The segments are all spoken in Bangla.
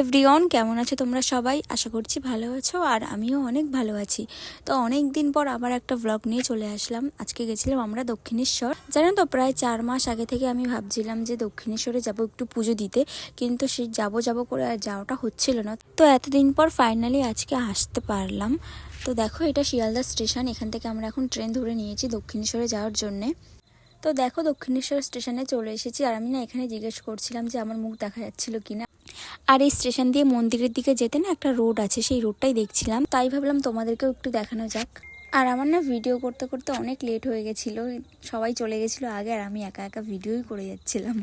এভরিওয়ান কেমন আছো তোমরা সবাই? আশা করছি ভালো আছো আর আমিও অনেক ভালো আছি। তো অনেক দিন পর আবার একটা ব্লগ নিয়ে চলে আসলাম। আজকে গেছিলাম আমরা দক্ষিণেশ্বর। জানো তো, প্রায় চার মাস আগে থেকে আমি ভাবছিলাম যে দক্ষিণেশ্বরে যাব একটু পুজো দিতে, কিন্তু সে যাব যাব করে আর যাওয়াটা হচ্ছিল না। তো এতদিন পর ফাইনালি আজকে আসতে পারলাম। তো দেখো, এটা শিয়ালদা স্টেশন। এখান থেকে আমরা এখন ট্রেন ধরে নিয়েছি দক্ষিণেশ্বরে যাওয়ার জন্যে। তো দেখো, দক্ষিণেশ্বর স্টেশনে চলে এসেছি। আর আমি না এখানে জিজ্ঞেস করছিলাম যে আমার মুখ দেখা যাচ্ছিল কিনা। আর এই স্টেশন দিয়ে মন্দিরের দিকে যেতে না একটা রোড আছে, সেই রোডটাই দেখছিলাম। তাই ভাবলাম তোমাদেরকেও একটু দেখানো যাক। আর আমার না ভিডিও করতে করতে অনেক লেট হয়ে গেছিল। সবাই চলে গেছিল আগে আর আমি একা একা ভিডিওই করে যাচ্ছিলাম।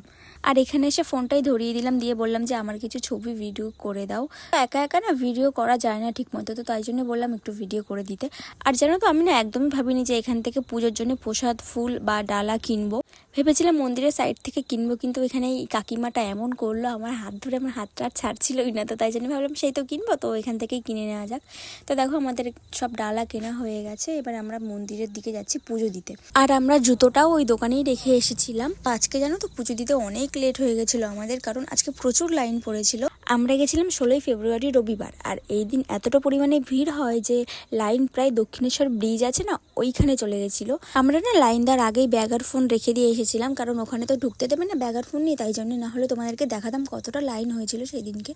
আর এখানে এসে ফোনটাই ধরিয়ে দিলাম, দিয়ে বললাম যে আমার কিছু ছবি ভিডিও করে দাও। একা একা না ভিডিও করা যায় না ঠিক মতো তো তাই জন্য বললাম একটু ভিডিও করে দিতে। আর জানো তো আমি না একদমই ভাবিনি যে এখান থেকে পুজোর জন্য প্রসাদ, ফুল বা ডালা কিনবো। ভেবেছিলাম মন্দিরের সাইড থেকে কিনবো, কিন্তু এখানে এই কাকিমাটা এমন করল, আমার হাত ধরে আমার হাতটা আর ছাড়ছিলই না, তো তাই জন্য ভাবলাম সেই তো কিনবো, তো এখান থেকেই কিনে নেওয়া যাক। তো দেখো আমাদের সব ডালা কেনা হয়ে গেছে, এবার আমরা মন্দিরের দিকে যাচ্ছি পুজো দিতে। আর আমরা জুতোটাও ওই দোকানেই রেখে এসেছিলাম। আজকে জানো তো পুজো দিতে অনেক লেট হয়ে গেছিল আমাদের, কারণ আজকে প্রচুর লাইন পড়েছিল। আমরা গেছিলাম ষোলোই ফেব্রুয়ারি রবিবার, আর এই দিন এতটা পরিমাণে ভিড় হয় যে লাইন প্রায় দক্ষিণেশ্বর ব্রিজ আছে না, ওইখানে চলে গেছিল। আমরা না লাইন দেওয়ার আগেই ব্যাগার ফোন রেখে দিয়ে এসেছিলাম, কারণ ওখানে তো ঢুকতে দেবে না ব্যাগার ফোন নিয়ে তাই জন্য না হলে তোমাদেরকে দেখাতাম কতটা লাইন হয়েছিল সেই দিনকে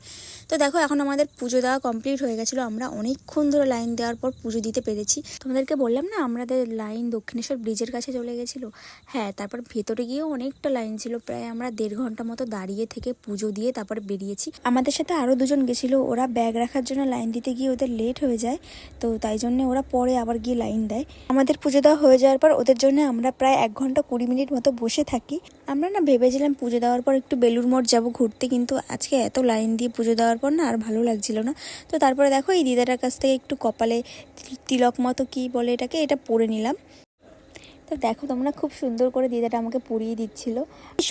তো দেখো, এখন আমাদের পুজো দেওয়া কমপ্লিট হয়ে গেছিল, আমরা অনেকক্ষণ ধরে লাইন দেওয়ার পর পুজো দিতে পেরেছি। তোমাদেরকে বললাম না আমাদের লাইন দক্ষিণেশ্বর ব্রিজের কাছে চলে গেছিল? হ্যাঁ তারপর ভেতরে গিয়েও অনেকটা লাইন ছিল, প্রায় আমরা দেড় ঘণ্টা মতো দাঁড়িয়ে থেকে পুজো দিয়ে তারপরে বেরিয়েছি। আমাদের সাথে আরও দুজন গেছিল, ওরা ব্যাগ রাখার জন্য লাইন দিতে গিয়ে ওদের লেট হয়ে যায়, তো তাই জন্য ওরা পরে আবার গিয়ে লাইন দেয়। আমাদের পুজো দেওয়া হয়ে যাওয়ার পর ওদের জন্য আমরা প্রায় এক ঘণ্টা কুড়ি মিনিট মতো বসে থাকি। আমরা না ভেবেছিলাম পুজো দেওয়ার পর একটু বেলুর মঠ যাব ঘুরতে, কিন্তু আজকে এত লাইন দিয়ে পুজো দেওয়ার পর না আর ভালো লাগছিল না। তো তারপরে দেখো এই দিদাটার কাছ থেকে একটু কপালে তিলক মতো কি বলে এটাকে, এটা পরে নিলাম। তো দেখো তোমরা খুব সুন্দর করে দিদাটা আমাকে পরিয়ে দিচ্ছিল।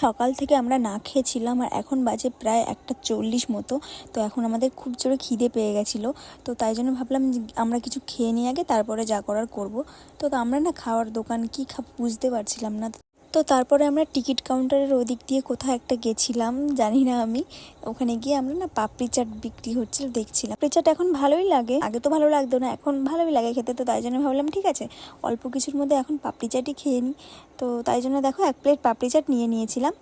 সকাল থেকে আমরা না খেয়েছিলাম আর এখন বাজে প্রায় একটা চল্লিশ মতো। তো এখন আমাদের খুব জোরে খিদে পেয়ে গেছিল। তো তাই জন্য ভাবলাম আমরা কিছু খেয়ে নিয়ে আগে, তারপরে যা করার করব। তো আমরা না খাওয়ার দোকান কী খা, বুঝতে পারছিলাম না। তো তারপরে আমরা টিকিট কাউন্টারের ওদিক দিয়ে কোথাও একটা গেছিলাম, জানি না আমি। ওখানে গিয়ে আমরা না পাপড়ি চাট বিক্রি হচ্ছিল, দেখছিলাম। পাপড়ি চাট এখন ভালোই লাগে। আগে তো ভালো লাগতো না, এখন ভালোই লাগে খেতে, তো তাই জন্য ভাবলাম, ঠিক আছে, অল্প কিছুর মধ্যে এখন পাপড়ি চাটই খেয়ে নিই। তো তাই জন্য দেখো এক প্লেট পাপড়ি চাট নিয়ে নিয়েছিলাম।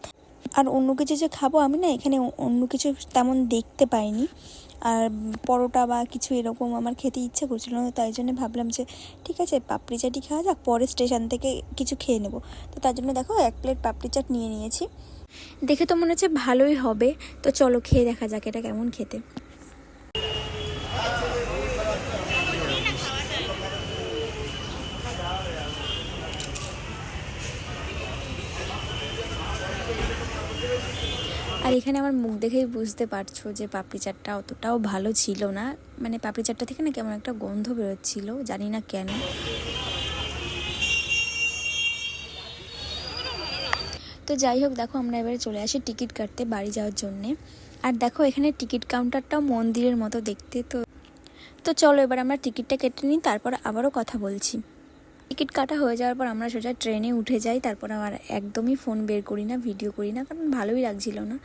আর অন্য কিছু যে খাব আমি না, এখানে অন্য কিছু তেমন দেখতে পাইনি। আর পরোটা বা কিছু এরকম আমার খেতে ইচ্ছে করছিল না, তাই জন্য ভাবলাম যে ঠিক আছে, পাপড়ি চাটই খাওয়া যাক, পরে স্টেশন থেকে কিছু খেয়ে নেব। তো তার জন্য দেখো এক প্লেট পাপড়ি চাট নিয়ে নিয়েছি। দেখে তো মনে হচ্ছে ভালোই হবে, তো চলো খেয়ে দেখা যাক এটা কেমন খেতে। আর এখানে আমার মুখ দেখেই বুঝতে পারছ যে পাপড়ি চাটটা অতটাও ভালো ছিল না। মানে পাপড়ি চাটটা থেকে না কেমন একটা গন্ধ বেরোচ্ছিল, জানি না কেন। তো যাই হোক, দেখো আমরা এবারে চলে আসি টিকিট কাটতে বাড়ি যাওয়ার জন্যে। আর দেখো এখানে টিকিট কাউন্টারটাও মন্দিরের মতো দেখতে, তো তো চলো এবার আমরা টিকিটটা কেটে নিই, তারপর আবারও কথা বলছি। টিকিট কাটা হয়ে যাওয়ার পর আমরা সোজা ট্রেনে উঠে যাই, তারপর আমার একদমই ফোন বের করি না, ভিডিও করি না, কারণ ভালোই লাগছিল না।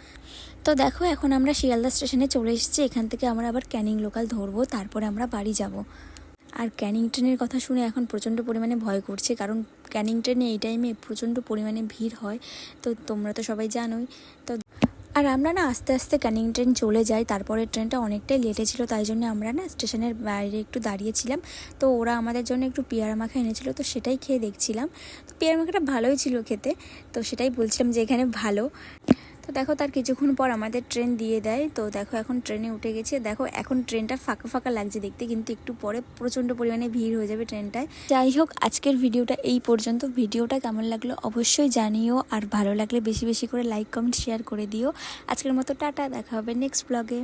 তো দেখো, এখন আমরা শিয়ালদা স্টেশনে চলে এসেছি, এখান থেকে আমরা আবার ক্যানিং লোকাল ধরবো, তারপরে আমরা বাড়ি যাব। আর ক্যানিং ট্রেনের কথা শুনে এখন প্রচণ্ড পরিমাণে ভয় করছে, কারণ ক্যানিং ট্রেনে এই টাইমে প্রচণ্ড পরিমাণে ভিড় হয়, তো তোমরা তো সবাই জানোই, তো আর আমরা না আস্তে আস্তে ক্যানিং ট্রেন চলে যাই। তারপরে ট্রেনটা অনেকটাই লেটে ছিল, তাই জন্য আমরা না স্টেশনের বাইরে একটু দাঁড়িয়েছিলাম। তো ওরা আমাদের জন্য একটু পেয়ারা মাখা এনেছিল, তো সেটাই খেয়ে দেখছিলাম। তো পেয়ারা মাখাটা ভালোই ছিল খেতে, তো সেটাই বলছিলাম যে এখানে ভালো। তো দেখো তার কিছুক্ষণ পর আমাদের ট্রেন দিয়ে দেয়। তো দেখো এখন ট্রেনে উঠে গেছে। দেখো এখন ট্রেনটা ফাঁকা ফাঁকা লাগছে দেখতে, কিন্তু একটু পরে প্রচণ্ড পরিমাণে ভিড় হয়ে যাবে ট্রেনটায় যাই হোক, আজকের ভিডিওটা এই পর্যন্ত। ভিডিওটা কেমন লাগল অবশ্যই জানিও। আর ভালো লাগলে বেশি বেশি করে লাইক কমেন্ট শেয়ার করে দিও। আজকের মতো টাটা, দেখা হবে নেক্সট ব্লগে